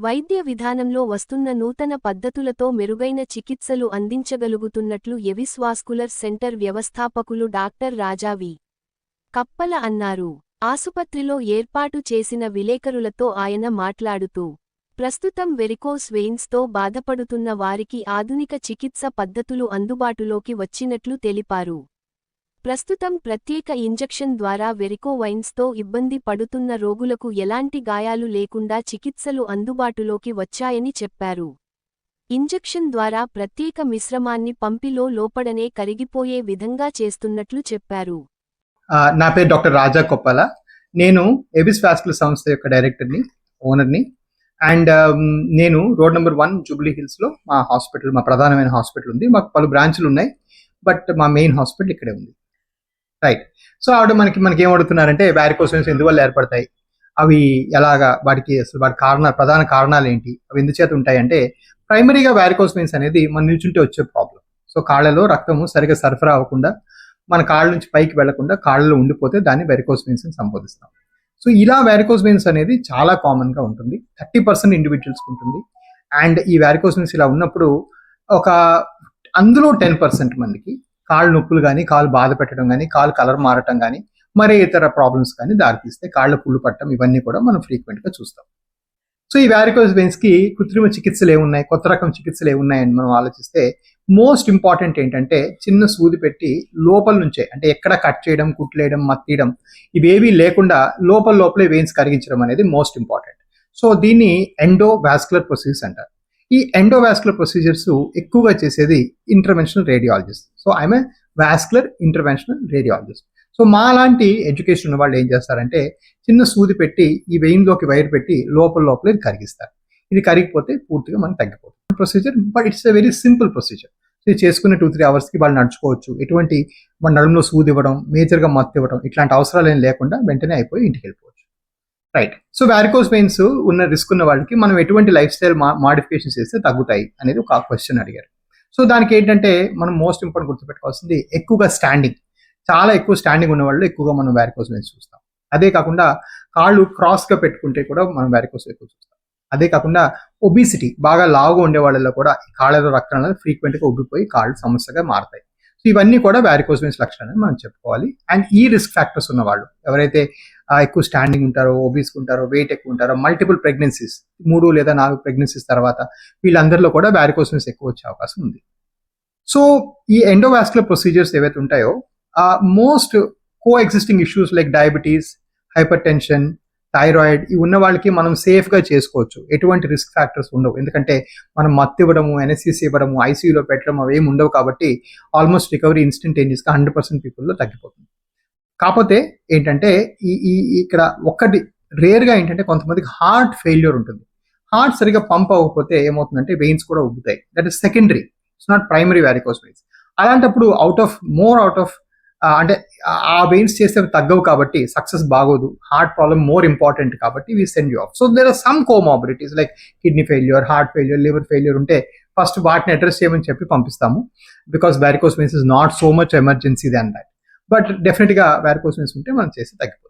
వైద్య విధానంలో వస్తున్న నూతన పద్ధతులతో మెరుగైన చికిత్సలు అందించగలుగుతున్నట్లు ఎవిస్వాస్కులర్ సెంటర్ వ్యవస్థాపకులు డాక్టర్ రాజావి కప్పల అన్నారు. ఆసుపత్రిలో ఏర్పాటు చేసిన విలేకరులతో ఆయన మాట్లాడుతూ ప్రస్తుతం వెరికోస్ వెయిన్స్తో బాధపడుతున్న వారికి ఆధునిక చికిత్స పద్ధతులు అందుబాటులోకి వచ్చినట్లు తెలిపారు. ప్రస్తుతం ప్రత్యేక ఇంజెక్షన్ ద్వారా వెరికోవైన్స్తో ఇబ్బంది పడుతున్న రోగులకు ఎలాంటి గాయాలు లేకుండా చికిత్సలు అందుబాటులోకి వచ్చాయని చెప్పారు. ఇంజెక్షన్ ద్వారా ప్రత్యేక మిశ్రమాన్ని పంపిలో లోపడనే కరిగిపోయే విధంగా చేస్తున్నట్లు చెప్పారు. నా పేరు డాక్టర్ రాజా కొప్పల. నేను ఎబిస్ వాస్కులర్ సంస్థ యొక్క డైరెక్టర్ని ఓనర్ని. అండ్ నేను రోడ్ నెంబర్ వన్ జూబ్లీ హిల్స్లో మా హాస్పిటల్ మా ప్రధానమైన హాస్పిటల్ ఉంది. మాకు పలు బ్రాంచ్లు ఉన్నాయి. బట్ మా మెయిన్ హాస్పిటల్ ఇక్కడే ఉంది. రైట్ సో ఆవిడ మనకి మనకి ఏం అడుగుతున్నారంటే వ్యారికోసన్స్ ఎందువల్ల ఏర్పడతాయి? అవి ఎలాగా వాటికి అసలు వాటి కారణ ప్రధాన కారణాలు ఏంటి అవి ఎందుచేత ఉంటాయి అంటే ప్రైమరీగా వ్యారికోస్ వెయిన్స్ అనేది మన నిల్చుంటే వచ్చే ప్రాబ్లం సో కాళ్ళలో రక్తము సరిగా సరఫరా అవ్వకుండా మన కాళ్ళ నుంచి పైకి వెళ్ళకుండా కాళ్ళలో ఉండిపోతే దాన్ని వెరికోస్ వెయిన్స్ అని సంబోధిస్తాం. సో ఇలా వ్యారికోస్ వెయిన్స్ అనేది చాలా కామన్గా ఉంటుంది థర్టీ పర్సెంట్ ఇండివిజువల్స్ ఉంటుంది. అండ్ ఈ వ్యారికోస్ వెయిన్స్ ఇలా ఉన్నప్పుడు ఒక అందులో టెన్ పర్సెంట్ మందికి కాళ్ళు నొప్పులు కానీ కాళ్ళు బాధ పెట్టడం కానీ కాళ్ళు కలర్ మారటం కానీ మరే ఇతర ప్రాబ్లమ్స్ కానీ దారితీస్తే కాళ్ళ పుళ్ళు పట్టడం ఇవన్నీ కూడా మనం ఫ్రీక్వెంట్గా చూస్తాం. సో ఈ వ్యారికోస్ వెయిన్స్కి కృత్రిమ చికిత్సలు ఏమున్నాయి? కొత్త రకం చికిత్సలు ఏమున్నాయని మనం ఆలోచిస్తే మోస్ట్ ఇంపార్టెంట్ ఏంటంటే చిన్న సూది పెట్టి లోపల నుంచే అంటే ఎక్కడ కట్ చేయడం కుట్లేయడం మత్తీయడం ఇవేవీ లేకుండా లోపల లోపలే వెయిన్స్ కరిగించడం అనేది మోస్ట్ ఇంపార్టెంట్ సో దీన్ని ఎండో వాస్కులర్ ప్రొసీజర్స్ అంటారు. ఈ ఎండోవాస్కులర్ ప్రొసీజర్స్ ఎక్కువగా చేసేది interventional radiologist so I'm vascular interventional radiologist so మా లాంటి ఎడ్యుకేషన్ ఉన్న వాళ్ళు ఏం చేస్తారంటే చిన్న సూది పెట్టి ఈ వెయిన్లోకి వైర్ పెట్టి లోపల లోపల ఇది కరిగిస్తారు. ఇది కరిగిపోతే పూర్తిగా మనకు తగ్గిపోతుంది. Procedure but it's a very simple procedure so ఇది చేసుకునే టూ త్రీ అవర్స్కి వాళ్ళు నడుచుకోవచ్చు. ఎటువంటి మన నడుములో సూది ఇవ్వడం మేజర్గా మత్తు ఇవ్వడం ఇట్లాంటి అవసరాలు ఏం లేకుండా వెంటనే అయిపోయి ఇంటికి వెళ్ళిపోవచ్చు. రైట్ సో వ్యారికోస్ వెయిన్స్ ఉన్న రిస్క్ ఉన్న వాళ్ళకి మనం ఎటువంటి లైఫ్ స్టైల్ మాడిఫికేషన్ చేస్తే తగ్గుతాయి అనేది ఒక క్వశ్చన్ అడిగారు. సో దానికి ఏంటంటే మనం మోస్ట్ ఇంపార్టెంట్ గుర్తుపెట్టుకోవాల్సింది ఎక్కువగా స్టాండింగ్ చాలా ఎక్కువ స్టాండింగ్ ఉన్న వాళ్ళు ఎక్కువగా మనం వ్యారికోస్ వెయిన్స్ చూస్తాం. అదే కాకుండా కాళ్ళు క్రాస్గా పెట్టుకుంటే కూడా మనం వ్యారికోస్ ఎక్కువ చూస్తాం. అదే కాకుండా ఒబిసిటీ బాగా లావుగా ఉండే వాళ్ళలో కూడా కాళ్ళ కాళ్ళలో రక్తం అనేది ఫ్రీక్వెంట్గా ఉబ్బిపోయి కాళ్ళు సమస్యగా మారతాయి. సో ఇవన్నీ కూడా వ్యారికోస్ వెయిన్స్ లక్షణాలు మనం చెప్పుకోవాలి. అండ్ ఈ రిస్క్ ఫ్యాక్టర్స్ ఉన్న వాళ్ళు ఎవరైతే ఎక్కువ స్టాండింగ్ ఉంటారో ఓబీస్ ఉంటారో వెయిట్ ఎక్కువ ఉంటారో మల్టిపుల్ ప్రెగ్నెన్సీస్ మూడు లేదా నాలుగు ప్రెగ్నెన్సీస్ తర్వాత వీళ్ళందరిలో కూడా వ్యారికోస్ ఎక్కువ వచ్చే అవకాశం ఉంది. సో ఈ ఎండోవాస్కులర్ ప్రొసీజర్స్ ఏవైతే ఉంటాయో most coexisting issues like diabetes hypertension thyroid ఇవి ఉన్న వాళ్ళకి మనం సేఫ్గా చేసుకోవచ్చు. ఎటువంటి రిస్క్ ఫ్యాక్టర్స్ ఉండవు. ఎందుకంటే మనం మత్తు ఇవ్వడము ఎన్ఎస్సీసీ ఇవ్వడము ఐసీయూలో పెట్టడం అవి ఏమి ఉండవు కాబట్టి almost recovery instantaneous hundred percent పీపుల్లో తగ్గిపోతుంది. కాకపోతే ఏంటంటే ఈ ఈ ఇక్కడ ఒక్కటి రేర్గా ఏంటంటే కొంతమందికి హార్ట్ ఫెయిల్యూర్ ఉంటుంది. హార్ట్ సరిగా పంప్ అవ్వకపోతే ఏమవుతుందంటే వెయిన్స్ కూడా ఉబ్బుతాయి. That is secondary it's not primary varicose veins అలాంటప్పుడు out of more out of అంటే ఆ- వెయిన్స్ చేస్తే తగ్గవు కాబట్టి సక్సెస్ బాగోదు. హార్ట్ ప్రాబ్లమ్ మోర్ ఇంపార్టెంట్ కాబట్టి we send you off so there are some comorbidities like kidney failure heart failure liver failure ఉంటే first వాటిని అడ్రస్ చేయమని చెప్పి పంపిస్తాము. Because varicose veins is not so much emergency than that but డెఫినెట్గా varicose కోసం ఉంటే మనం చేసి తగ్గిపోతుంది.